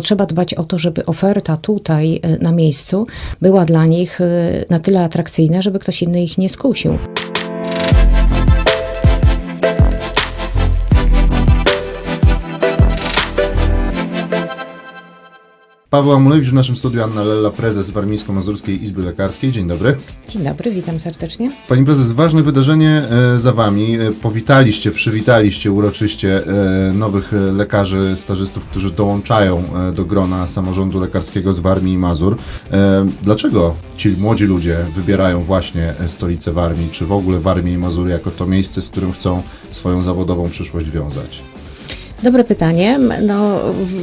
Trzeba dbać o to, żeby oferta tutaj e, na miejscu była dla nich e, na tyle atrakcyjna, żeby ktoś inny ich nie skusił. Paweł Amulewicz w naszym studiu, Anna Lella, prezes Warmińsko-Mazurskiej Izby Lekarskiej. Dzień dobry. Dzień dobry, witam serdecznie. Pani prezes, ważne wydarzenie e, za Wami. E, Powitaliście, przywitaliście uroczyście e, nowych lekarzy, stażystów, którzy dołączają do grona samorządu lekarskiego z Warmii i Mazur. Dlaczego ci młodzi ludzie wybierają właśnie stolicę Warmii, czy w ogóle Warmię i Mazury jako to miejsce, z którym chcą swoją zawodową przyszłość wiązać? Dobre pytanie. No,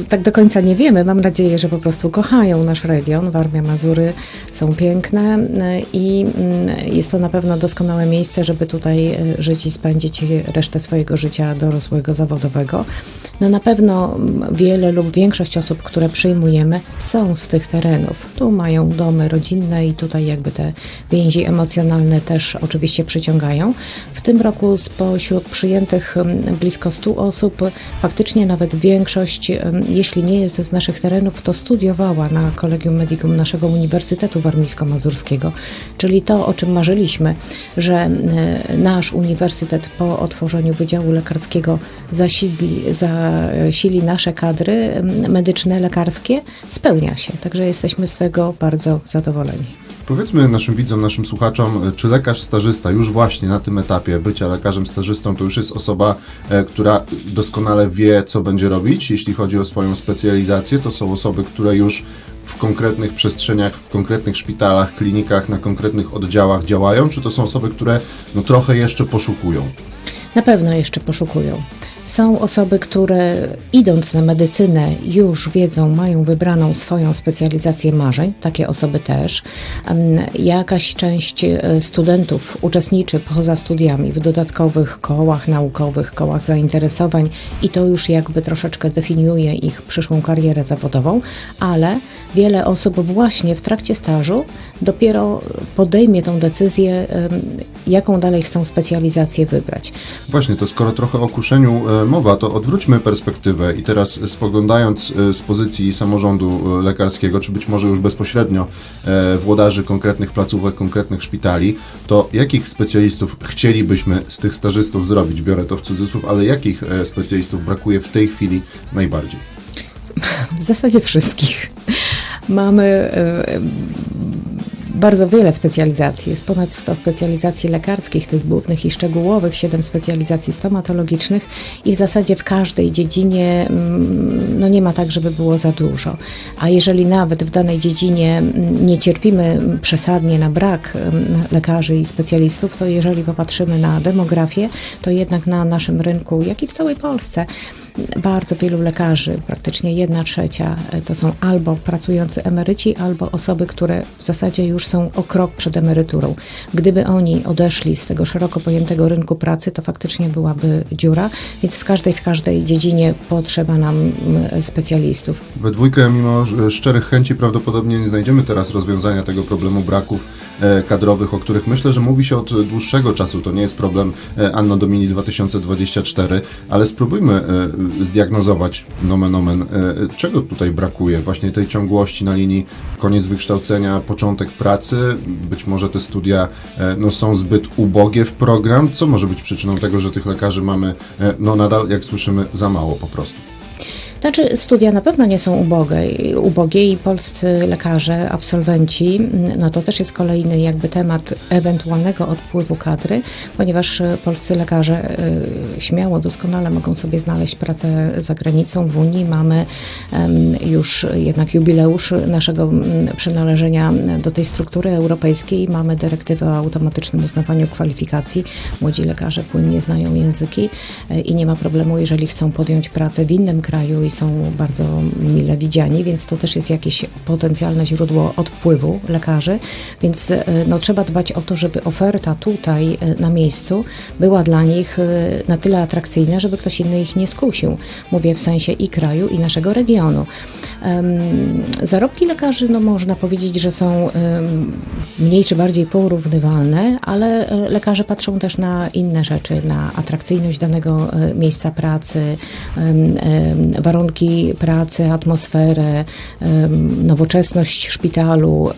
tak do końca nie wiemy. Mam nadzieję, że po prostu kochają nasz region. Warmia, Mazury są piękne y, i mm, jest to na pewno doskonałe miejsce, żeby tutaj y, żyć i spędzić resztę swojego życia dorosłego, zawodowego. No na pewno wiele lub większość osób, które przyjmujemy, są z tych terenów. Tu mają domy rodzinne i tutaj jakby te więzi emocjonalne też oczywiście przyciągają. W tym roku spośród przyjętych blisko 100 osób, faktycznie nawet większość, jeśli nie jest z naszych terenów, to studiowała na Collegium Medicum naszego Uniwersytetu Warmińsko-Mazurskiego, czyli to, o czym marzyliśmy, że nasz uniwersytet po otworzeniu Wydziału Lekarskiego zasili, zasili nasze kadry medyczne, lekarskie, spełnia się. Także jesteśmy z tego bardzo zadowoleni. Powiedzmy naszym widzom, naszym słuchaczom, czy lekarz stażysta już właśnie na tym etapie bycia lekarzem stażystą to już jest osoba, e, która doskonale wie, co będzie robić, jeśli chodzi o swoją specjalizację. To są osoby, które już w konkretnych przestrzeniach, w konkretnych szpitalach, klinikach, na konkretnych oddziałach działają, czy to są osoby, które no, trochę jeszcze poszukują? Na pewno jeszcze poszukują. Są osoby, które idąc na medycynę już wiedzą, mają wybraną swoją specjalizację marzeń, takie osoby też. Jakaś część e, studentów uczestniczy poza studiami w dodatkowych kołach naukowych, kołach zainteresowań i to już jakby troszeczkę definiuje ich przyszłą karierę zawodową, ale wiele osób właśnie w trakcie stażu dopiero podejmie tą decyzję, jaką dalej chcą specjalizację wybrać. Właśnie, to skoro trochę o kuszeniu e, mowa, to odwróćmy perspektywę i teraz spoglądając e, z pozycji samorządu e, lekarskiego, czy być może już bezpośrednio włodarzy konkretnych placówek, konkretnych szpitali, to jakich specjalistów chcielibyśmy z tych stażystów zrobić? Biorę to w cudzysłów, ale jakich specjalistów brakuje w tej chwili najbardziej? W zasadzie wszystkich. Mamy bardzo wiele specjalizacji. Jest ponad 100 specjalizacji lekarskich, tych głównych i szczegółowych, 7 specjalizacji stomatologicznych i w zasadzie w każdej dziedzinie mm, no nie ma tak, żeby było za dużo. A jeżeli nawet w danej dziedzinie mm, nie cierpimy przesadnie na brak mm, lekarzy i specjalistów, to jeżeli popatrzymy na demografię, to jednak na naszym rynku, jak i w całej Polsce, bardzo wielu lekarzy, praktycznie jedna trzecia, e, to są albo pracujący emeryci, albo osoby, które w zasadzie już są o krok przed emeryturą. Gdyby oni odeszli z tego szeroko pojętego rynku pracy, to faktycznie byłaby dziura, więc w każdej, w każdej dziedzinie potrzeba nam mm, specjalistów. We dwójkę, mimo e, szczerych chęci, prawdopodobnie nie znajdziemy teraz rozwiązania tego problemu braków e, kadrowych, o których myślę, że mówi się od dłuższego czasu. To nie jest problem e, Anno Domini 2024, ale spróbujmy e, zdiagnozować nomen omen, e, czego tutaj brakuje, właśnie tej ciągłości na linii koniec wykształcenia, początek pracy. Być może te studia e, no, są zbyt ubogie w program. Co może być przyczyną tego, że tych lekarzy mamy e, no, nadal, jak słyszymy, za mało po prostu? Znaczy, studia na pewno nie są ubogie, ubogie i polscy lekarze, absolwenci, mm, no to też jest kolejny jakby temat ewentualnego odpływu kadry, ponieważ e, polscy lekarze e, śmiało, doskonale mogą sobie znaleźć pracę za granicą. W Unii mamy już jednak jubileusz naszego mm, przynależenia do tej struktury europejskiej. Mamy dyrektywę o automatycznym uznawaniu kwalifikacji. Młodzi lekarze płynnie znają języki e, i nie ma problemu, jeżeli chcą podjąć pracę w innym kraju i są bardzo mile widziani, więc to też jest jakieś potencjalne źródło odpływu lekarzy, więc e, no, trzeba dbać o to, żeby oferta tutaj e, na miejscu była dla nich e, na tyle atrakcyjna, żeby ktoś inny ich nie skusił. Mówię w sensie i kraju, i naszego regionu. Zarobki lekarzy, no można powiedzieć, że są mniej czy bardziej porównywalne, ale lekarze patrzą też na inne rzeczy, na atrakcyjność danego miejsca pracy, warunki warunki pracy, atmosferę, nowoczesność szpitalu,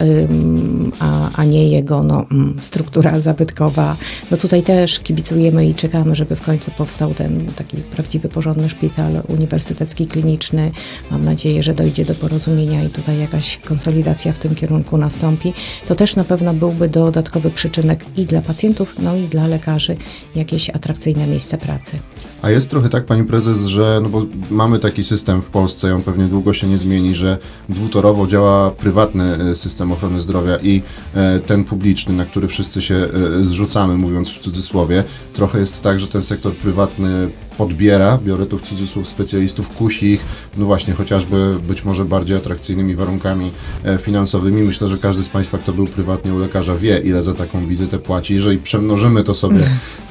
a, a nie jego no, mm, struktura zabytkowa. No tutaj też kibicujemy i czekamy, żeby w końcu powstał ten taki prawdziwy, porządny szpital uniwersytecki, kliniczny. Mam nadzieję, że dojdzie do porozumienia i tutaj jakaś konsolidacja w tym kierunku nastąpi. To też na pewno byłby dodatkowy przyczynek i dla pacjentów, no i dla lekarzy jakieś atrakcyjne miejsce pracy. A jest trochę tak, pani prezes, że no bo mamy taki system w Polsce, on pewnie długo się nie zmieni, że dwutorowo działa prywatny e, system ochrony zdrowia i e, ten publiczny, na który wszyscy się e, zrzucamy, mówiąc w cudzysłowie. Trochę jest tak, że ten sektor prywatny podbiera, biorę tu w cudzysłów specjalistów, kusi ich, no właśnie, chociażby być może bardziej atrakcyjnymi warunkami e, finansowymi. Myślę, że każdy z Państwa, kto był prywatnie u lekarza, wie, ile za taką wizytę płaci. Jeżeli przemnożymy to sobie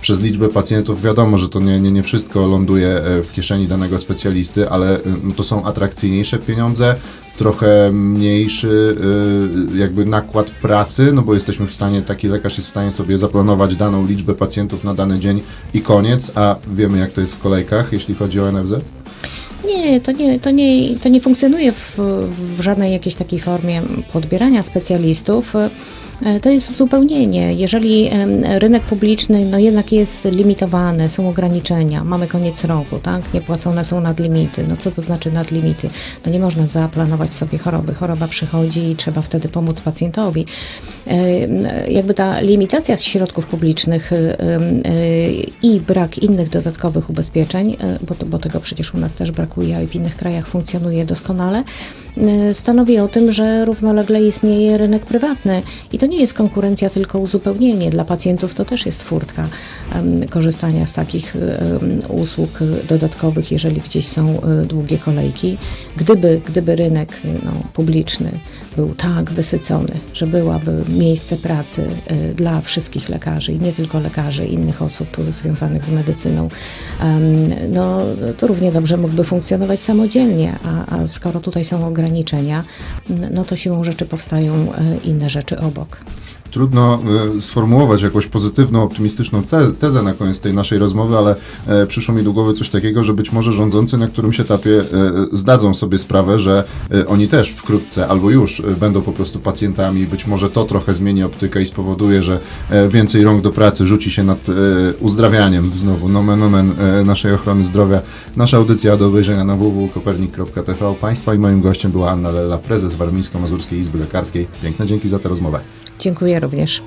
przez liczbę pacjentów, wiadomo, że to nie, nie, nie wszystko ląduje e, w kieszeni danego specjalisty, ale e, no, to są atrakcyjniejsze pieniądze, trochę mniejszy y, jakby nakład pracy, no bo jesteśmy w stanie, taki lekarz jest w stanie sobie zaplanować daną liczbę pacjentów na dany dzień i koniec, a wiemy jak to jest w kolejkach, jeśli chodzi o NFZ? Nie, to nie, to nie, to nie funkcjonuje w, w żadnej jakiejś takiej formie podbierania specjalistów. E, To jest uzupełnienie. Jeżeli rynek publiczny no jednak jest limitowany, są ograniczenia, mamy koniec roku, tak? Niepłacone są nadlimity. No co to znaczy nadlimity? No nie można zaplanować sobie choroby. Choroba przychodzi i trzeba wtedy pomóc pacjentowi. Em, Jakby ta limitacja środków publicznych e, i brak innych dodatkowych ubezpieczeń, e, bo, to, bo tego przecież u nas też brakuje, i w innych krajach funkcjonuje doskonale, e, stanowi o tym, że równolegle istnieje rynek prywatny i to nie jest konkurencja, tylko uzupełnienie. Dla pacjentów to też jest furtka korzystania z takich usług dodatkowych, jeżeli gdzieś są e, długie kolejki. Gdyby, gdyby rynek e, no, publiczny był tak wysycony, że byłaby miejsce pracy e, dla wszystkich lekarzy i nie tylko lekarzy, innych osób związanych z medycyną, no to równie dobrze mógłby funkcjonować samodzielnie, a, a skoro tutaj są ograniczenia, no to siłą rzeczy powstają e, inne rzeczy obok. Trudno e, sformułować jakąś pozytywną, optymistyczną tezę na koniec tej naszej rozmowy, ale e, przyszło mi do głowy coś takiego, że być może rządzący na którymś etapie e, zdadzą sobie sprawę, że oni też wkrótce albo już będą po prostu pacjentami. Być może to trochę zmieni optykę i spowoduje, że więcej rąk do pracy rzuci się nad uzdrawianiem znowu nomen omen naszej ochrony zdrowia. Nasza audycja do obejrzenia na www.kopernik.tv. Państwa i moim gościem była Anna Lella, prezes Warmińsko-Mazurskiej Izby Lekarskiej. Piękne dzięki za tę rozmowę. Również.